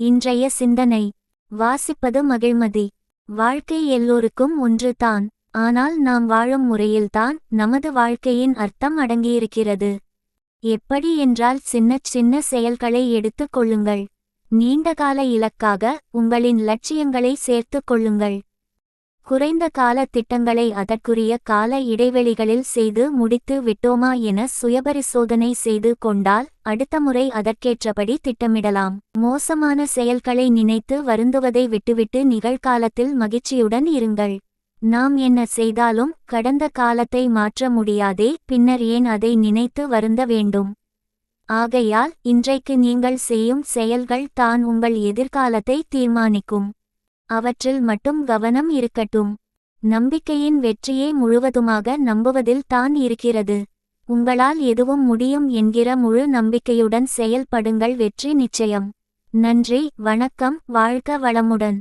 இன்றைய சிந்தனை. வாசிப்பது மகிழ்மதி. வாழ்க்கை எல்லோருக்கும் ஒன்று தான். ஆனால் நாம் வாழும் முறையில்தான் நமது வாழ்க்கையின் அர்த்தம் அடங்கியிருக்கிறது. எப்படி என்றால் சின்னச் சின்ன செயல்களை எடுத்துக் கொள்ளுங்கள். நீண்டகால இலக்காக உங்களின் லட்சியங்களை சேர்த்துக் கொள்ளுங்கள். குறைந்த கால திட்டங்களை அதற்குரிய கால இடைவெளிகளில் செய்து முடித்து விட்டோமா என சுயபரிசோதனை செய்து கொண்டால் அடுத்த முறை அதற்கேற்றபடி திட்டமிடலாம். மோசமான செயல்களை நினைத்து வருந்துவதை விட்டுவிட்டு நிகழ்காலத்தில் மகிழ்ச்சியுடன் இருங்கள். நாம் என்ன செய்தாலும் கடந்த காலத்தை மாற்ற முடியாதே பின்னர் ஏன் அதை நினைத்து வருந்த வேண்டும்? ஆகையால் இன்றைக்கு நீங்கள் செய்யும் செயல்கள் தான் உங்கள் எதிர்காலத்தை தீர்மானிக்கும். அவற்றில் மட்டும் கவனம் இருக்கட்டும். நம்பிக்கையின் வெற்றியே முழுவதுமாக நம்புவதில் தான் இருக்கிறது. உங்களால் எதுவும் முடியும் என்கிற முழு நம்பிக்கையுடன் செயல்படுங்கள். வெற்றி நிச்சயம். நன்றி வணக்கம் வாழ்க வளமுடன்.